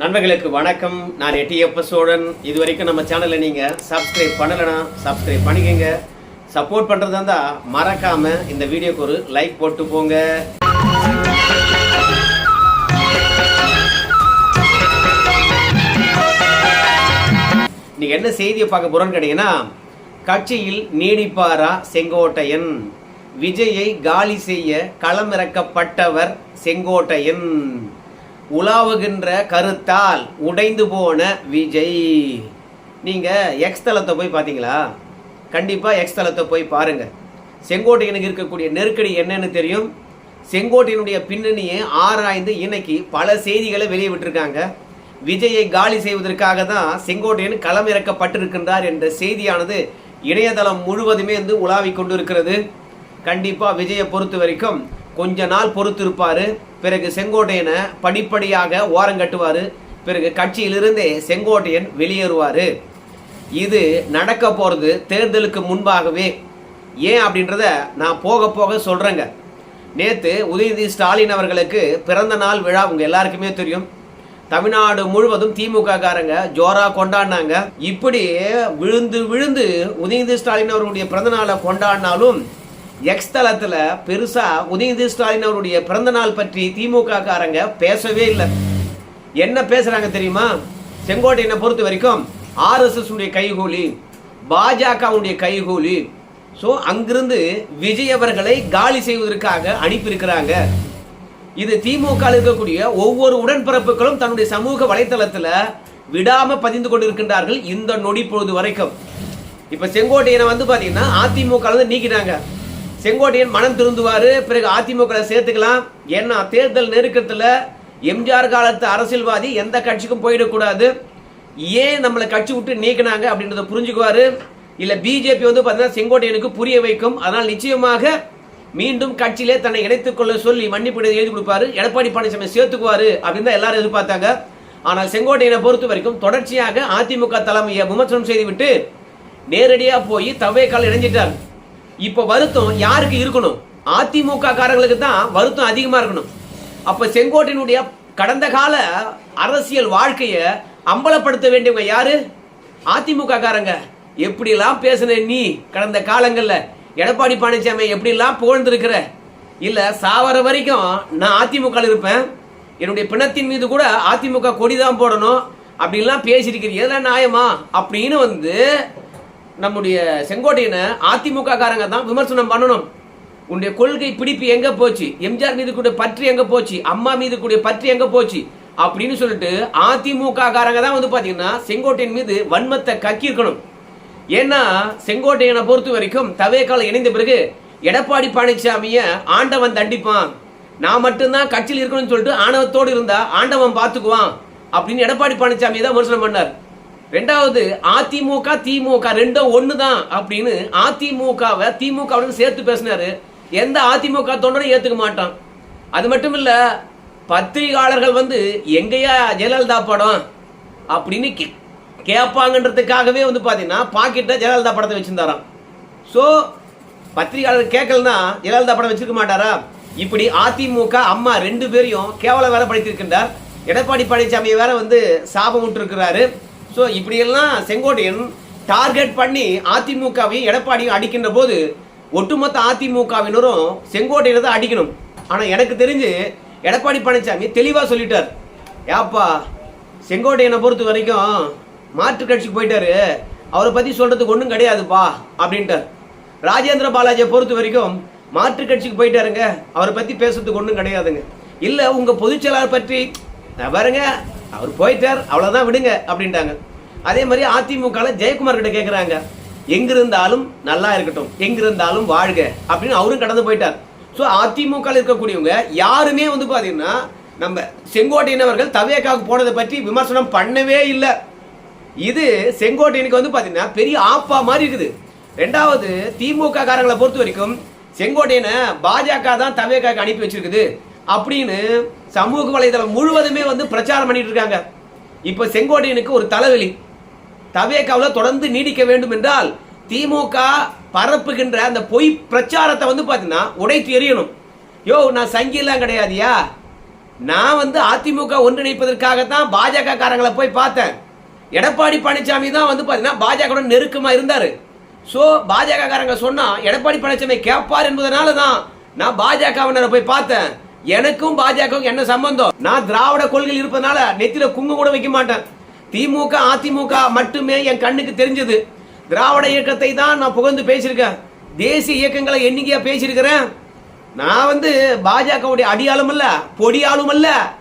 நண்பர்களுக்கு வணக்கம். நான் எட்டியப்ப சோழன். இது வரைக்கும் நம்ம சேனலை நீங்கள் சப்ஸ்கிரைப் பண்ணலைன்னா சப்ஸ்கிரைப் பண்ணிக்கங்க. சப்போர்ட் பண்ணுறதா இருந்தால் மறக்காம இந்த வீடியோக்கு ஒரு லைக் போட்டு போங்க. இன்னைக்கு என்ன செய்தியை பார்க்க போறோம்னு கேட்டீங்கன்னா கட்சியில் நீடிப்பாரா செங்கோட்டையன்? விஜயை காலி செய்ய களமிறக்கப்பட்டவர் செங்கோட்டையன். உலாவுகின்ற கருத்தால் உடைந்து போன விஜய். நீங்கள் எக்ஸ் தளத்தை போய் பார்த்தீங்களா? கண்டிப்பாக எக்ஸ் தளத்தை போய் பாருங்கள் செங்கோட்டையனுக்கு இருக்கக்கூடிய நெருக்கடி என்னன்னு தெரியும். செங்கோட்டையனுடைய பின்னணியை ஆராய்ந்து இன்னைக்கு பல செய்திகளை வெளியே விட்டுருக்காங்க. விஜயை காலி செய்வதற்காக தான் செங்கோட்டையன் களமிறக்கப்பட்டிருக்கின்றார் என்ற செய்தியானது இணையதளம் முழுவதுமே வந்து உலாவிக் கொண்டு இருக்கிறது கண்டிப்பாக விஜயை பொறுத்த வரைக்கும் கொஞ்ச நாள் பொறுத்திருப்பார். பிறகு செங்கோட்டையனை படிப்படியாக ஓரங்கட்டுவார் பிறகு கட்சியிலிருந்தே செங்கோட்டையன் வெளியேறுவார். இது நடக்க போகிறது தேர்தலுக்கு முன்பாகவே. ஏன் அப்படின்றத நான் போக போக சொல்கிறேங்க நேற்று உதயநிதி ஸ்டாலின் அவர்களுக்கு பிறந்த நாள் விழா உங்கள் எல்லாருக்குமே தெரியும். தமிழ்நாடு முழுவதும் திமுக காரங்க ஜோரா கொண்டாடினாங்க. இப்படி விழுந்து விழுந்து உதயநிதி ஸ்டாலின் அவர்களுடைய பிறந்த நாளை கொண்டாடினாலும் எக்ஸ் தளத்தில் பெருசாக உதயநிதி ஸ்டாலின் அவருடைய பிறந்த நாள் பற்றி திமுக காரங்க பேசவே இல்லை. என்ன பேசுகிறாங்க தெரியுமா? செங்கோட்டையனை பொறுத்த வரைக்கும் ஆர்எஸ்எஸ் உடைய கைகூலி பாஜகவுடைய கைகூலி. ஸோ அங்கிருந்து விஜய் அவர்களை காலி செய்வதற்காக அனுப்பியிருக்கிறாங்க. இது திமுக இருக்கக்கூடிய ஒவ்வொரு உடன்பிறப்புகளும் தன்னுடைய சமூக வலைத்தளத்தில் விடாம பதிந்து கொண்டிருக்கின்றார்கள் இந்த நொடி பொழுது வரைக்கும். இப்ப செங்கோட்டையனை வந்து பாத்தீங்கன்னா அதிமுக நீக்கினாங்க செங்கோட்டையன் மனம் திருந்துவார். பிறகு அதிமுக சேர்த்துக்கலாம். ஏன்னா தேர்தல் நெருக்கத்தில் எம்ஜிஆர் காலத்து அரசியல்வாதி எந்த கட்சிக்கும் போயிடக்கூடாது. ஏன் நம்மளை கட்சி விட்டு நீக்கினாங்க அப்படின்றத புரிஞ்சுக்குவார். இல்லை பிஜேபி வந்து பார்த்தீங்கன்னா செங்கோட்டையனுக்கு புரிய வைக்கும். அதனால் நிச்சயமாக மீண்டும் கட்சியிலே தன்னை இணைத்துக்கொள்ள சொல்லி மன்னிப்பு எழுதி கொடுப்பாரு. எடப்பாடி பழனிசாமி சேர்த்துக்குவாரு அப்படின்னு தான் எல்லாரும் எதிர்பார்த்தாங்க. ஆனால் செங்கோட்டையனை பொறுத்த வரைக்கும் தொடர்ச்சியாக அதிமுக தலைமையை விமர்சனம் செய்துவிட்டு நேரடியாக போய் தவேக்கால் இணைஞ்சிட்டார். இப்போ வருத்தம் யாருக்கு இருக்கணும்? அதிமுக காரங்களுக்கு தான் வருத்தம் அதிகமா இருக்கணும். அப்ப செங்கோட்டையினுடைய கடந்த கால அரசியல் வாழ்க்கையை அம்பலப்படுத்த வேண்டியவங்க யாரு? அதிமுக காரங்க எப்படிலாம் பேசுன நீ கடந்த காலங்கள்ல? எடப்பாடி பழனிசாமி எப்படிலாம் புகழ்ந்திருக்கிற? இல்ல சாவர வரைக்கும் நான் அதிமுக இருப்பேன். என்னுடைய பிணத்தின் மீது கூட அதிமுக கொடிதான் போடணும். அப்படின்லாம் பேசியிருக்கிறீங்க. எதெல்லாம் நியாயமா? அப்படின்னு வந்து நம்முடைய செங்கோட்டையனை அதிமுக காரங்க தான் விமர்சனம் பண்ணணும். உன்னுடைய கொள்கை பிடிப்பு எங்க போச்சு? எம்ஜிஆர் மீது கூட பற்றி எங்க போச்சு? அம்மா மீது கூட பற்றி எங்க போச்சு? அப்படின்னு சொல்லிட்டு அதிமுக காரங்க தான் வந்து பாத்தீங்கன்னா செங்கோட்டையன் மீது வன்மத்தை கக்கியிருக்கணும். ஏன்னா செங்கோட்டையனை பொறுத்த வரைக்கும் தவேக்கால இணைந்த பிறகு எடப்பாடி பழனிசாமிய ஆண்டவன் தண்டிப்பான். நான் மட்டும்தான் கட்சியில் இருக்கணும்னு சொல்லிட்டு ஆணவத்தோடு இருந்தா ஆண்டவன் பார்த்துக்குவான் அப்படின்னு எடப்பாடி பழனிசாமி தான் விமர்சனம் பண்ணார். ரெண்டாவது அதிமுக திமுக ரெண்டும் ஒண்ணுதான் அப்படின்னு அதிமுகவை திமுகவுடன் சேர்த்து பேசினாரு. எந்த அதிமுக தொண்டரும் ஏத்துக்க மாட்டான். அது மட்டும் இல்ல பத்திரிகையாளர்கள் வந்து எங்கேயா ஜெயலலிதா படம்? அப்படின்னு கே- கேட்பாங்கன்றதுக்காகவே வந்து பாத்தீங்கன்னா பாக்கெட்டை ஜெயலலிதா படத்தை வச்சிருந்தாராம். ஸோ பத்திரிகையாளர் கேட்கலன்னா ஜெயலலிதா படம் வச்சிருக்க மாட்டாரா? இப்படி அதிமுக அம்மா ரெண்டு பேரையும் கேவல வேலை படுத்திருக்கின்றார். எடப்பாடி பழனிசாமியை வேற வந்து சாபம் விட்டுருக்கிறாரு. ஸோ இப்படியெல்லாம் செங்கோட்டையன் டார்கெட் பண்ணி அதிமுகவையும் எடப்பாடியும் அடிக்கின்ற போது ஒட்டுமொத்த அதிமுகவினரும் செங்கோட்டையில தான் அடிக்கணும். ஆனால் எனக்கு தெரிஞ்சு எடப்பாடி பழனிசாமி தெளிவாக சொல்லிட்டார். ஏப்பா செங்கோட்டையனை பொறுத்த வரைக்கும் மாற்று கட்சிக்கு போயிட்டாரு. அவரை பற்றி சொல்கிறதுக்கு ஒன்றும் கிடையாதுப்பா அப்படின்ட்டார். ராஜேந்திர பாலாஜியை பொறுத்த வரைக்கும் மாற்று கட்சிக்கு போயிட்டாருங்க. அவரை பற்றி பேசுறதுக்கு ஒன்றும் கிடையாதுங்க. இல்லை உங்கள் பொதுச்செயலாளர் பற்றி பாருங்க அவர் போயிட்டார் அவ்வளோதான் விடுங்க அப்படின்ட்டாங்க. அதே மாதிரி அதிமுக ஜெயக்குமார் கிட்ட கேட்குறாங்க எங்கிருந்தாலும் நல்லா இருக்கட்டும் எங்கிருந்தாலும் வாழ்க அப்படின்னு அவரும் கடந்து போயிட்டார். ஸோ அதிமுக இருக்கக்கூடியவங்க யாருமே வந்து பார்த்தீங்கன்னா நம்ம செங்கோட்டையினவர்கள் தவேக்காவுக்கு போனதை பற்றி விமர்சனம் பண்ணவே இல்லை. இது செங்கோட்டையனுக்கு வந்து பார்த்தீங்கன்னா பெரிய ஆப்பா மாதிரி இருக்குது. ரெண்டாவது திமுக காரங்களை பொறுத்த வரைக்கும் செங்கோட்டையனை பாஜக தான் தவேக்காக்கு அனுப்பி வச்சிருக்குது. அப்படின்னு சமூக வலைதளம் முழுவதுமே வந்து பிரச்சாரம் பண்ணிட்டு இருக்காங்க இப்போ செங்கோட்டையனுக்கு ஒரு தலைவலி. தவேக்காவில் தொடர்ந்து நீடிக்க வேண்டும் என்றால் திமுக பரப்புகின்ற அந்த பொய் பிரச்சாரத்தை வந்து பார்த்தீங்கன்னா உடைத்து எறியணும். யோ நான் சங்கிலாம் கிடையாதியா? நான் வந்து அதிமுக ஒன்றிணைப்பதற்காகத்தான் பாஜக காரங்களை போய் பார்த்தேன். எடப்பாடி பழனிசாமி தான் வந்து பார்த்தீங்கன்னா பாஜக நெருக்கமாக இருந்தார். ஸோ பாஜக காரங்க சொன்னால் எடப்பாடி பழனிசாமி கேட்பார் என்பதனால தான் நான் பாஜகவினரை போய் பார்த்தேன். எனக்கும் பாஜகவுக்கும் என்ன சம்பந்தம்? நான் திராவிட கொள்கையில் இருப்பதனால நெத்தில குங்கு கூட வைக்க மாட்டேன். திமுக அதிமுக மட்டுமே என் கண்ணுக்கு தெரிஞ்சது. திராவிட இயக்கத்தை தான் நான் புகழ்ந்து பேசியிருக்கேன். தேசிய இயக்கங்களை எண்ணிக்கையா பேசியிருக்கிறேன். நான் வந்து பாஜகவுடைய அடியாளும் அல்ல பொடியாலும் அல்ல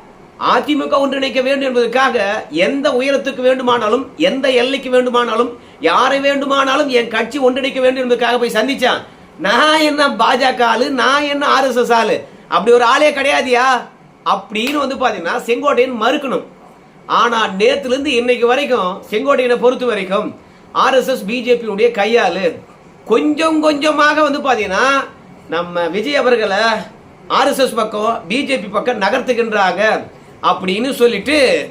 அதிமுக ஒன்றிணைக்க வேண்டும் என்பதற்காக எந்த உயரத்துக்கு வேண்டுமானாலும் எந்த எல்லைக்கு வேண்டுமானாலும் யாரை வேண்டுமானாலும் என் கட்சி ஒன்றிணைக்க வேண்டும் என்பதற்காக போய் சந்திச்சான். நான் என்ன பாஜக ஆளு? நான் என்ன ஆர்எஸ்எஸ் ஆளு? அப்படி ஒரு ஆளே கிடையாதியா? அப்படின்னு வந்து பார்த்தீங்கன்னா செங்கோட்டையன் மறுக்கணும். ஆனா நேத்துல இருந்து இன்னைக்கு வரைக்கும் செங்கோட்டையனை பொறுத்த வரைக்கும் ஆர்எஸ்எஸ் பிஜேபியுடைய கையால் கொஞ்சம் கொஞ்சமாக வந்து பார்த்தீங்கன்னா நம்ம விஜய் அவர்களை ஆர்எஸ்எஸ் பக்கம் பிஜேபி பக்கம் நகர்த்துகின்றாங்க. அப்படின்னு சொல்லிட்டு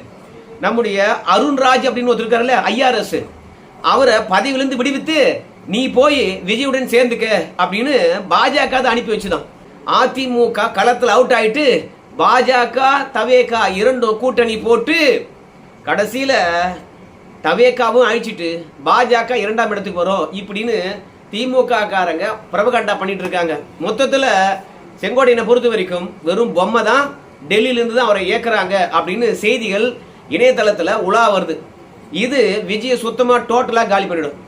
நம்முடைய அருண்ராஜ் அப்படின்னு ஒருத்தர் ஐஆர்எஸ் அவரை பதவியிலிருந்து விடுவித்து நீ போய் விஜயுடன் சேர்ந்துக்க அப்படின்னு பாஜக அனுப்பி வச்சுதான். அதிமுக களத்தில் அவுட் ஆயிட்டு பாஜக தவேகா இரண்டும் கூட்டணி போட்டு கடைசியில் தவேகாவும் அழிச்சிட்டு பாஜக இரண்டாம் இடத்துக்கு வரும். இப்படின்னு திமுக காரங்க பிரபகண்டா பண்ணிட்டு இருக்காங்க. மொத்தத்தில் செங்கோட்டையனை பொறுத்த வரைக்கும் வெறும் பொம்மை தான் டெல்லியிலேருந்து தான் அவரை ஏற்கிறாங்க அப்படின்னு செய்திகள் இணையதளத்தில் உலா வருது. இது விஜயை சுத்தமாக டோட்டலாக காலி பண்ணிடும்.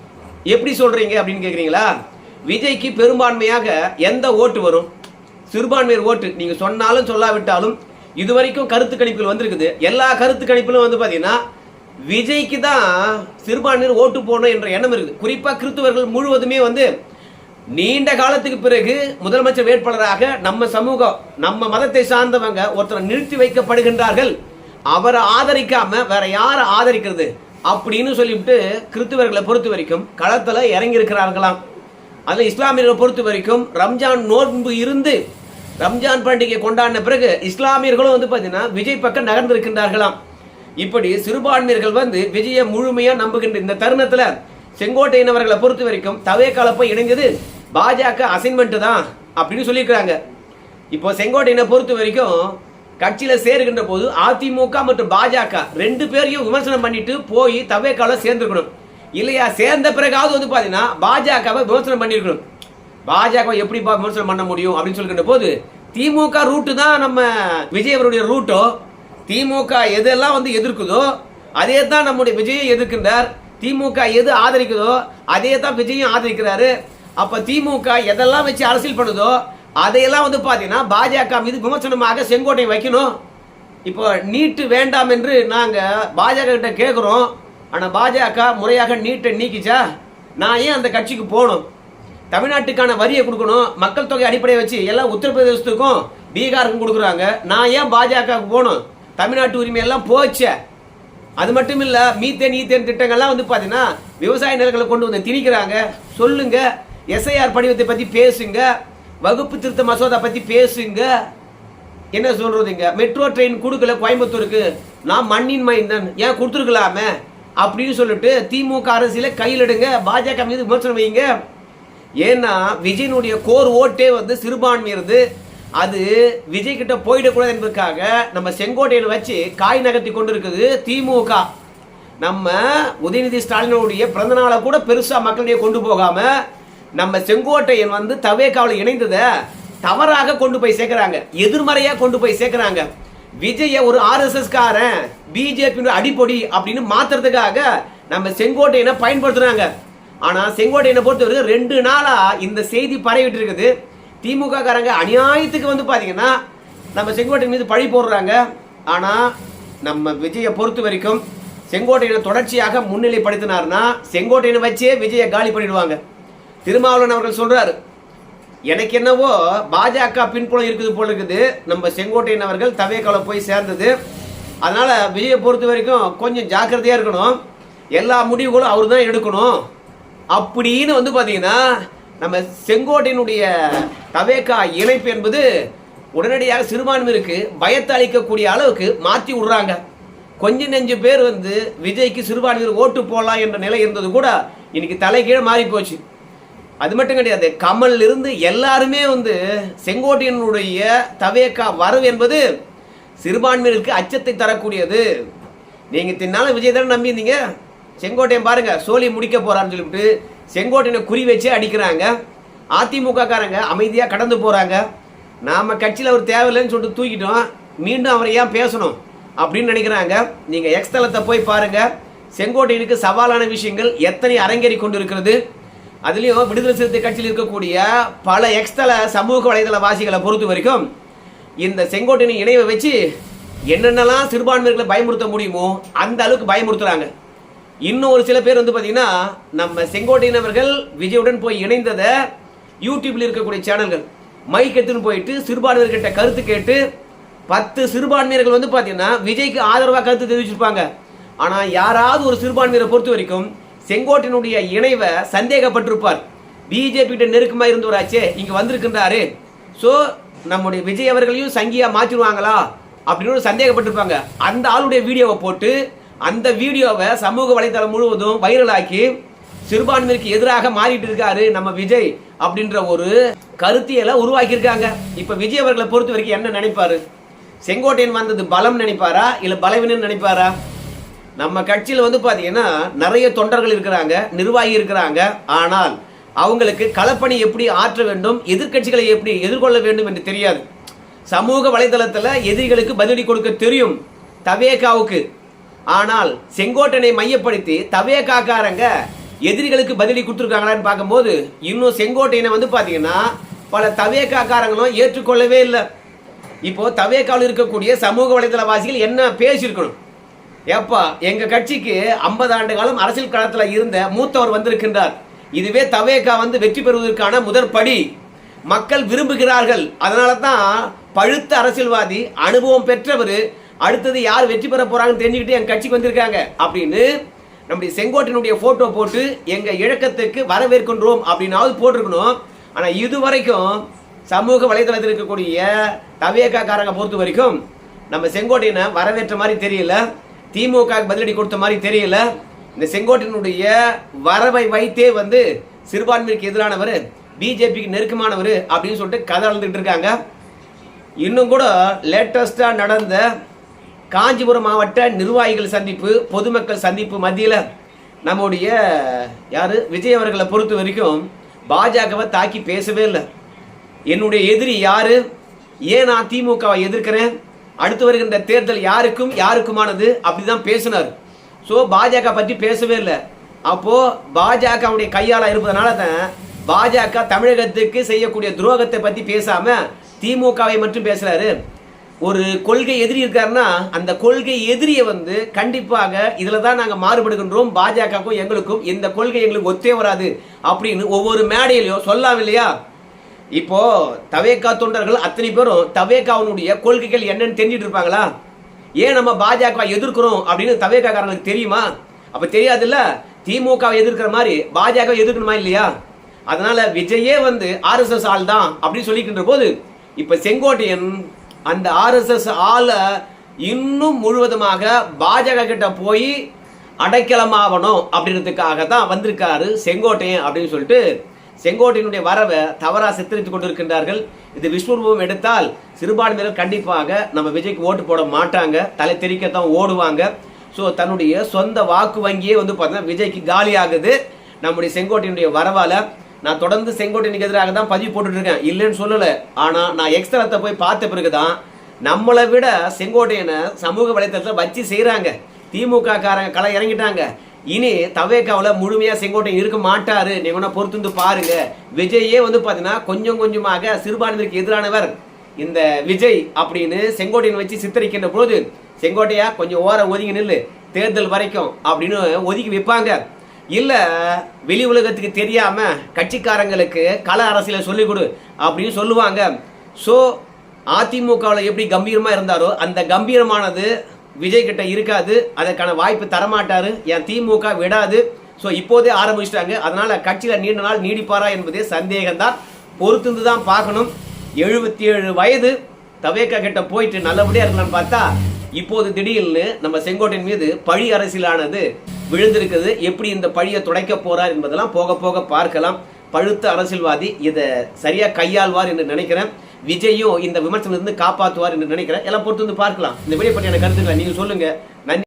எப்படி சொல்றீங்க அப்படின்னு கேட்குறீங்களா விஜய்க்கு பெரும்பான்மையாக எந்த ஓட்டு வரும்? சிறுபான்மையர் ஓட்டு. நீங்கள் சொன்னாலும் சொல்லாவிட்டாலும் இதுவரைக்கும் கருத்து கணிப்புகள் வந்திருக்குது. எல்லா கருத்து கணிப்பிலும் வந்து பார்த்தீங்கன்னா விஜய்க்கு தான் சிறுபான்மையர் ஓட்டு போடணும் என்ற எண்ணம் இருக்குது. குறிப்பாக கிறிஸ்துவர்கள் முழுவதுமே வந்து நீண்ட காலத்துக்கு பிறகு முதலமைச்சர் வேட்பாளராக நம்ம சமூகம் நம்ம மதத்தை சார்ந்தவங்க ஒருத்தர் நிறுத்தி வைக்கப்படுகின்றார்கள். அவரை ஆதரிக்காம வேற யாரை ஆதரிக்கிறது அப்படின்னு சொல்லிவிட்டு கிறிஸ்துவர்களை பொறுத்த வரைக்கும் களத்தில் இறங்கி இருக்கிறார்களாம் இஸ்லாமியர்களை பொறுத்த வரைக்கும் ரம்ஜான் நோன்பு இருந்து ரம்ஜான் பண்டிகை கொண்டாடின பிறகு இஸ்லாமியர்களும் வந்து பார்த்தீங்கன்னா விஜய் பக்கம் நகர்ந்திருக்கின்றார்களாம். இப்படி சிறுபான்மையர்கள் வந்து விஜயை முழுமையாக நம்புகின்ற இந்த தருணத்தில் செங்கோட்டையினவர்களை பொறுத்த வரைக்கும் தவே கலப்பை இணைஞ்சது பாஜக அசைன்மெண்ட் தான் அப்படின்னு சொல்லியிருக்கிறாங்க. இப்போ செங்கோட்டையினை பொறுத்த வரைக்கும் கட்சியில் சேருகின்ற போது அதிமுக மற்றும் பாஜக ரெண்டு பேரையும் விமர்சனம் பண்ணிட்டு போய் தவேக்கால சேர்ந்துருக்கணும். இல்லையா? சேர்ந்த பிறகாவது வந்து பார்த்தீங்கன்னா பாஜகவை விமர்சனம் பண்ணியிருக்கணும் பாஜக எப்படிப்பா விமர்சனம் பண்ண முடியும் அப்படின்னு சொல்கின்ற போது திமுக ரூட்டு தான் நம்ம விஜய் அவருடைய ரூட்டோ திமுக எதெல்லாம் வந்து எதிர்க்குதோ அதே தான் நம்முடைய விஜயை எதிர்க்கின்றார். திமுக எது ஆதரிக்குதோ அதே தான் விஜயும் ஆதரிக்கிறாரு. அப்ப திமுக எதெல்லாம் வச்சு அரசியல் பண்ணுதோ அதையெல்லாம் வந்து பாத்தீங்கன்னா பாஜக மீது விமர்சனமாக செங்கோட்டை வைக்கணும். இப்போ நீட்டு வேண்டாம் என்று நாங்க பாஜக கிட்ட கேட்குறோம் ஆனா பாஜக முறையாக நீட்டை நீக்கிச்சா? நான் ஏன் அந்த கட்சிக்கு போகணும்? தமிழ்நாட்டுக்கான வரியை கொடுக்கணும் மக்கள் தொகை அடிப்படையை வச்சு எல்லாம் உத்தரப்பிரதேசத்துக்கும் பீகாருக்கும் கொடுக்குறாங்க. நான் ஏன் பாஜகவுக்கு போகணும்? தமிழ்நாட்டு உரிமை எல்லாம் போச்சே. அது மட்டும் இல்லை மீத்தேன் ஈத்தேன் திட்டங்கள்லாம் வந்து பார்த்தீங்கன்னா விவசாய நிலங்களை கொண்டு வந்து திணிக்கிறாங்க. சொல்லுங்க. எஸ்ஐஆர் படிவத்தை பற்றி பேசுங்க. வகுப்பு திருத்த மசோதா பற்றி பேசுங்க. என்ன சொல்றதுங்க மெட்ரோ ட்ரெயின் கொடுக்கல கோயம்புத்தூருக்கு நான் மண்ணின் மைந்தன் ஏன் கொடுத்துருக்கலாமே? அப்படின்னு சொல்லிட்டு திமுக அரசியல கையில் எடுங்க பாஜக மீது விமர்சனம் வைங்க. ஏன்னா விஜயனுடைய கோர் ஓட்டே வந்து சிறுபான்மையிறது அது விஜய் கிட்ட போயிடக்கூடாது என்பதற்காக நம்ம செங்கோட்டையனை வச்சு காய் நகர்த்தி கொண்டு இருக்குது திமுக. நம்ம உதயநிதி ஸ்டாலினுடைய பிறந்த நாளை கூட பெருசா மக்களிடையே கொண்டு போகாம நம்ம செங்கோட்டையன் வந்து தவேக்காவில் இணைந்ததை தவறாக கொண்டு போய் சேர்க்குறாங்க. எதிர்மறையா கொண்டு போய் சேர்க்குறாங்க. விஜய ஒரு ஆர்எஸ்எஸ்காரன் காரன் பிஜேபி அடிப்பொடி அப்படின்னு மாத்துறதுக்காக நம்ம செங்கோட்டையனை பயன்படுத்துறாங்க. ஆனால் செங்கோட்டையனை பொறுத்தவரைக்கும் ரெண்டு நாளாக இந்த செய்தி பரவிட்டு இருக்குது. திமுக காரங்க அநியாயத்துக்கு வந்து பார்த்தீங்கன்னா நம்ம செங்கோட்டையன் மீது பழி போடுறாங்க. ஆனால் நம்ம விஜயை பொறுத்த வரைக்கும் செங்கோட்டையனை தொடர்ச்சியாக முன்னிலைப்படுத்தினார்னா செங்கோட்டையனை வச்சே விஜயை காலி பண்ணிடுவாங்க. திருமாவளவன் அவர்கள் சொல்கிறாரு எனக்கு என்னவோ பாஜக பின்புலம் இருக்குது போல இருக்குது. நம்ம செங்கோட்டையன் அவர்கள் தவேக்கால போய் சேர்ந்தது. அதனால் விஜயை பொறுத்த வரைக்கும் கொஞ்சம் ஜாக்கிரதையாக இருக்கணும். எல்லா முடிவுகளும் அவர் தான் எடுக்கணும். அப்படின்னு வந்து பார்த்தீங்கன்னா நம்ம செங்கோட்டையினுடைய தவேக்கா இணைப்பு என்பது உடனடியாக சிறுபான்மையினருக்கு பயத்தை அளிக்கக்கூடிய அளவுக்கு மாற்றி விடுறாங்க. கொஞ்ச நெஞ்சு பேர் வந்து விஜய்க்கு சிறுபான்மையினர் ஓட்டு போடலாம் என்ற நிலை இருந்தது கூட இன்னைக்கு தலைகீழ மாறி போச்சு அது மட்டும் கிடையாது கமல் இருந்து எல்லாருமே வந்து செங்கோட்டையனுடைய தவேக்கா வரவு என்பது சிறுபான்மையினருக்கு அச்சத்தை தரக்கூடியது. நீங்க தின்னாலும் விஜய் தானே நம்பியிருந்தீங்க? செங்கோட்டையன் பாருங்க சோழி முடிக்க போறான்னு சொல்லிட்டு செங்கோட்டையனை குறி வச்சு அடிக்கிறாங்க. அதிமுக காரங்க அமைதியாக கடந்து போறாங்க. நாம கட்சியில் அவர் தேவையில்லைன்னு சொல்லிட்டு தூக்கிட்டோம். மீண்டும் அவரை ஏன் பேசணும் அப்படின்னு நினைக்கிறாங்க. நீங்க எக்ஸ்தலத்தை போய் பாருங்க. செங்கோட்டையனுக்கு சவாலான விஷயங்கள் எத்தனை அரங்கேறி கொண்டு இருக்கிறது அதுலேயும் விடுதலை சிறுத்தை கட்சியில் இருக்கக்கூடிய பல எக்ஸ்தல சமூக வலைதள வாசிகளை பொறுத்த வரைக்கும் இந்த செங்கோட்டையின் இணைவை வச்சு என்னென்னலாம் சிறுபான்மைகளை பயமுறுத்த முடியுமோ அந்த அளவுக்கு பயமுறுத்துறாங்க. இன்னும் ஒரு சில பேர் வந்து பார்த்தீங்கன்னா நம்ம செங்கோட்டையன் அவர்கள் விஜயுடன் போய் இணைந்ததை யூடியூப்ல இருக்கக்கூடிய சேனல்கள் மைக் எடுத்துன்னு போயிட்டு சிறுபான்மையர்கிட்ட கருத்து கேட்டு பத்து சிறுபான்மையர்கள் வந்து பார்த்தீங்கன்னா விஜய்க்கு ஆதரவாக கருத்து தெரிவிச்சிருப்பாங்க. ஆனால் யாராவது ஒரு சிறுபான்மையரை பொறுத்த வரைக்கும் செங்கோட்டையினுடைய இணைவை சந்தேகப்பட்டிருப்பார். பிஜேபி கிட்ட இருந்தவராச்சே இங்கே வந்திருக்கின்றாரு. ஸோ நம்முடைய விஜய் அவர்களையும் சங்கியாக மாற்றிடுவாங்களா அப்படின்னு ஒரு சந்தேகப்பட்டிருப்பாங்க. அந்த ஆளுடைய வீடியோவை போட்டு அந்த வீடியோவை சமூக வலைதளம் முழுவதும் வைரலாக்கி சிறுபான்மைக்கு எதிராக மாறிட்டு இருக்காரு நம்ம விஜய் அப்படின்ற ஒரு கருத்தியலை உருவாக்கியிருக்காங்க. இப்ப விஜய் அவர்களை பொறுத்த வரைக்கும் என்ன நினைப்பாரு? செங்கோட்டையன் வந்தது பலம் நினைப்பாரா? இல்ல பலவீனம் நினைப்பாரா? நம்ம கட்சியில் வந்து பார்த்தீங்கன்னா நிறைய தொண்டர்கள் இருக்கிறாங்க நிர்வாகி இருக்கிறாங்க. ஆனால் அவங்களுக்கு களப்பணி எப்படி ஆற்ற வேண்டும் எதிர்க்கட்சிகளை எப்படி எதிர்கொள்ள வேண்டும் என்று தெரியாது. சமூக வலைதளத்தில் எதிரிகளுக்கு பதிலடி கொடுக்க தெரியும். தவேகாவுக்கு. ஆனால் செங்கோட்டனை மையப்படுத்தி தவேகாக்காரங்க எதிரிகளுக்கு பதிலடி கொடுத்துருக்காங்களான்னு பார்க்கும்போது இன்னும் செங்கோட்டையனை வந்து பார்த்தீங்கன்னா பல தவேகாக்காரங்களும் ஏற்றுக்கொள்ளவே இல்லை. இப்போ தவேகாவில் இருக்கக்கூடிய சமூக வலைதளவாசிகள் என்ன பேசியிருக்கணும்? ஏப்பா எங்க கட்சிக்கு 50 ஆண்டு காலம் அரசியல் களத்தில் இருந்த மூத்தவர் வந்திருக்கின்றார். இதுவே தவேகா வந்து வெற்றி பெறுவதற்கான முதற் படி. மக்கள் விரும்புகிறார்கள். அதனால தான் பழுத்த அரசியல்வாதி அனுபவம் பெற்றவர் அடுத்தது யார் வெற்றி பெற போறாங்கன்னு தெரிஞ்சுக்கிட்டு என் கட்சிக்கு வந்திருக்காங்க அப்படின்னு நம்முடைய செங்கோட்டையினுடைய போட்டோ போட்டு எங்க இழக்கத்துக்கு வரவேற்கின்றோம் அப்படின்னாவது போட்டிருக்கணும். ஆனா இது வரைக்கும் சமூக வலைதளத்தில் இருக்கக்கூடிய தவேகக்காரங்க பொறுத்த வரைக்கும் நம்ம செங்கோட்டையனை வரவேற்ற மாதிரி தெரியல. திமுக பதிலடி கொடுத்த மாதிரி தெரியல. இந்த செங்கோட்டையனுடைய வரவை வைத்தே வந்து சிறுபான்மைக்கு எதிரானவர் பிஜேபிக்கு நெருக்கமானவர் அப்படின்னு சொல்லிட்டு கதை அளந்துட்டு இருக்காங்க. இன்னும் கூட லேட்டஸ்டா நடந்த காஞ்சிபுரம் மாவட்ட நிர்வாகிகள் சந்திப்பு பொதுமக்கள் சந்திப்பு மத்தியில் நம்முடைய யாரு? விஜய் அவர்களை பொறுத்த வரைக்கும் பாஜகவை தாக்கி பேசவே இல்லை. என்னுடைய எதிரி யாரு? ஏன் நான் திமுகவை எதிர்க்கிறேன்? அடுத்து வருகின்ற தேர்தல் யாருக்கும் யாருக்குமானது? அப்படிதான் பேசினார். ஸோ பாஜக பற்றி பேசவே இல்லை. அப்போ பாஜகவுடைய கையால் இருப்பதனால தான் பாஜக தமிழகத்துக்கு செய்யக்கூடிய துரோகத்தை பற்றி பேசாம திமுகவை மட்டும் பேசுறாரு. ஒரு கொள்கை எதிரி இருக்காருன்னா அந்த கொள்கை எதிரியை வந்து கண்டிப்பாக இதில் தான் நாங்கள் மாறுபடுகின்றோம் பாஜகவுக்கும் எங்களுக்கும் இந்த கொள்கை எங்களுக்கு ஒத்தே வராது அப்படின்னு ஒவ்வொரு மேடையிலையும் சொல்லாம் இல்லையா இப்போ தவேகா தொண்டர்கள் அத்தனை பேரும் தவேக்காவினுடைய கொள்கைகள் என்னன்னு தெரிஞ்சிட்டு இருப்பாங்களா? ஏன் நம்ம பாஜக எதிர்க்கிறோம் அப்படின்னு தவேகா தெரியுமா? அப்போ தெரியாதுல்ல? திமுக எதிர்க்கிற மாதிரி பாஜக எதிர்க்கணுமா இல்லையா? அதனால விஜயே வந்து ஆர்எஸ்எஸ் ஆள் தான் அப்படின்னு சொல்லிக்கின்ற போது இப்போ செங்கோட்டையன் அந்த ஆர்எஸ்எஸ் ஆளை இன்னும் முழுவதுமாக பாஜக கிட்ட போய் அடைக்கலமாகணும் அப்படின்றதுக்காக தான் வந்திருக்காரு செங்கோட்டையன் அப்படின்னு சொல்லிட்டு. செங்கோட்டையனுடைய வரவை தவறாக சித்தரித்து கொண்டிருக்கின்றார்கள். இது விஸ்வரூபம் எடுத்தால் சிறுபான்மையினர் கண்டிப்பாக நம்ம விஜய்க்கு ஓட்டு போட மாட்டாங்க. தலை தெரிக்கத்தான் ஓடுவாங்க. ஸோ தன்னுடைய சொந்த வாக்கு வங்கியே வந்து பார்த்தீங்கன்னா விஜய்க்கு காலியாகுது. நம்முடைய செங்கோட்டையனுடைய வரவால் நான் தொடர்ந்து செங்கோட்டையனுக்கு எதிராக தான் பதிவு போட்டுட்டு இருக்கேன் இல்லைன்னு சொல்லலை. ஆனால் நான் எக்ஸ்தலத்தை போய் பார்த்த பிறகு தான் நம்மளை விட செங்கோட்டையனை சமூக வலைத்தளத்தில் வச்சு செய்கிறாங்க திமுக காரங்க களை இறங்கிட்டாங்க. இனி தவேக்காவில் முழுமையாக செங்கோட்டையன் இருக்க மாட்டார். நீங்கள் வேணா பொறுத்து வந்து பாருங்க. விஜயே வந்து பார்த்தீங்கன்னா கொஞ்சம் கொஞ்சமாக சிறுபான்மைக்கு எதிரானவர். இந்த விஜய் அப்படின்னு செங்கோட்டையன் வச்சு சித்தரிக்கின்ற போது செங்கோட்டையா கொஞ்சம் ஓர ஒதுங்கி நில்லு. தேர்தல் வரைக்கும் அப்படின்னு ஒதுக்கி வைப்பாங்க. இல்லை வெளி உலகத்துக்கு தெரியாமல் கட்சிக்காரங்களுக்கு கள அரசியலை சொல்லிக் கொடு அப்படின்னு சொல்லுவாங்க. ஸோ அதிமுகவில் எப்படி கம்பீரமாக இருந்தாரோ அந்த கம்பீரமானது விஜய் கிட்ட இருக்காது. அதற்கான வாய்ப்பு தரமாட்டார். என் திமுக விடாது. ஸோ இப்போதே ஆரம்பிச்சிட்டாங்க. அதனால் கட்சியில் நீண்ட நாள் நீடிப்பாரா என்பதே சந்தேகம்தான். பொறுத்திருந்து தான் பார்க்கணும். எழுபத்தி ஏழு வயது தவேக்கா கிட்ட போயிட்டு நல்லபடியாக இருக்கலாம்னு பார்த்தா இப்போது திடீர்னு நம்ம செங்கோட்டையின் மீது பழி அரசியலானது விழுந்திருக்குது. எப்படி இந்த பழியை துடைக்க போறார் என்பதெல்லாம் போக போக பார்க்கலாம். பழுத்த அரசியல்வாதி இதை சரியா கையாள்வார் என்று நினைக்கிறேன். விஜயும் இந்த விமர்சனத்திலிருந்து காப்பாற்றுவார் என்று நினைக்கிறேன். எல்லாம் பொறுத்து வந்து பார்க்கலாம். இந்த வீடியோ பற்றியான கருத்துக்களை நீங்க சொல்லுங்க. நன்றி.